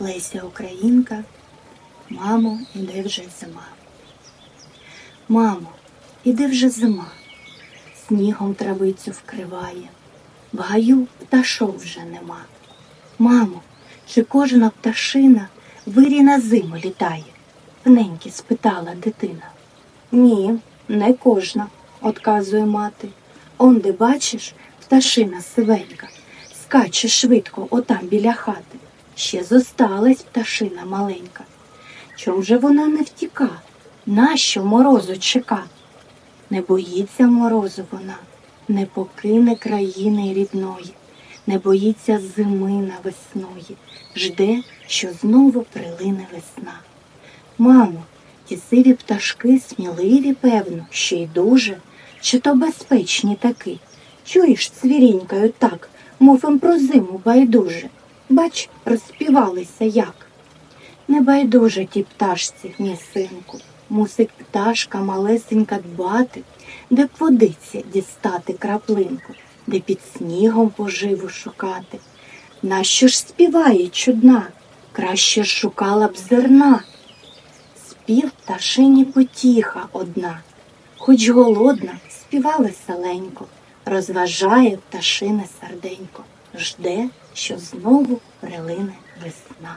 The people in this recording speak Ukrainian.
Леся Українка, мамо, іде вже зима. Мамо, іде вже зима, снігом травицю вкриває, в гаю пташок вже нема. Мамо, чи кожна пташина вирі на зиму літає? Неньки спитала дитина. Ні, не кожна, отказує мати. Он де бачиш, пташина сивенька, скаче швидко отам біля хати. Ще зосталась пташина маленька. Чом же вона не втіка? Нащо морозу чека? Не боїться морозу вона, не покине країни рідної, не боїться зими на весної, жде, що знову прилине весна. Мамо, ті сиві пташки сміливі, певно, ще й дуже, чи то безпечні таки. Чуєш, цвірінькаю так, мов їм про зиму байдуже. Бач, розспівалися як. Не тій пташці, мій синку, мусить пташка малесенька дбати, де б водиці дістати краплинку, де під снігом поживу шукати. Нащо ж співає чудна? Краще ж шукала б зерна. Спів пташині потіха одна, хоч голодна, співа веселенько, розважає пташине серденько, жде, що знову прилине весна.